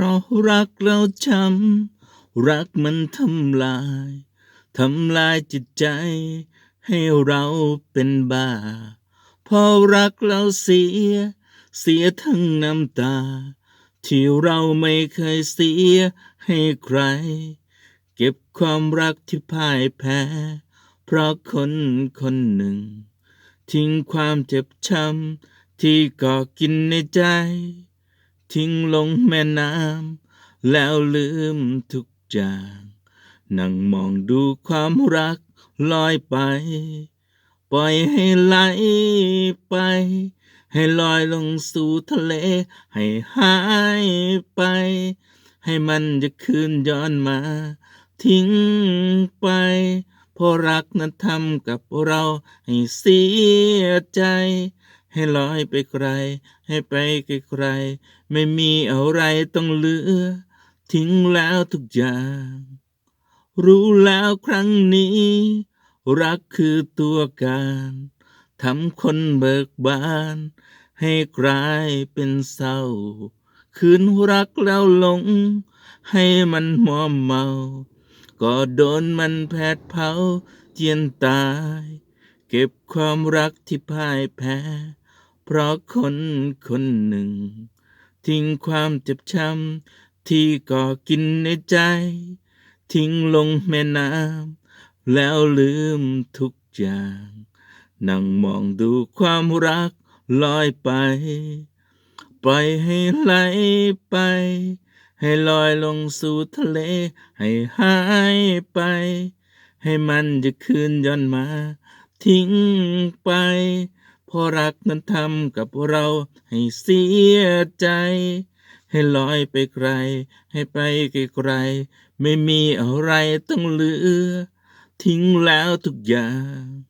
ราะรักเราช้ำรักมันทำลายทำลายจิตใจ ให้เราเป็นบ้า พอรักเราเสีย เสียทั้งน้ำตา ที่เราไม่เคยเสียให้ใคร เก็บความรักที่พ่ายแพ้ เพราะคนคนหนึ่ง ทิ้งความเจ็บช้ำที่ก่อกินในใจ ทิ้งลงแม่น้ำแล้วลืมทุกอย่างนั่งมองดูความรักลอยไป ปล่อยให้ไหลไป ให้ลอยลงสู่ทะเล ให้หายไป ให้มันจะคืนย้อนมา ทิ้งไปเพราะรักนั้นทำกับเราให้เสียใจ ให้ลอยไปไกล ให้ไปไกลๆไม่มีอะไรต้องเหลือ ทิ้งแล้วทุกอย่าง รู้แล้วครั้งนี้ รักคือตัวการทำคนเบิกบาน ให้กลายเป็นเศร้า คืนรักแล้วหลง ให้มันมอมเมา ก็โดนมันแผดเผาเจียนตาย เก็บความรักที่พ่ายแพ้ เพราะคนคนหนึ่ง ทิ้งความเจ็บช้ำที่ก่อกินในใจ ทิ้งลงแม่น้ำแล้วลืมทุกอย่าง นั่งมองดูความรักลอยไป ปล่อยให้ไหลไป ให้ลอยลงสู่ทะเล ให้หายไป ให้มันจะคืนย้อนมา ทิ้งไป พอรักนั้นทำกับเราให้เสียใจ ให้ลอยไปไกล ให้ไปไกลๆไม่มีอะไรต้องเหลือ ทิ้งแล้วทุกอย่าง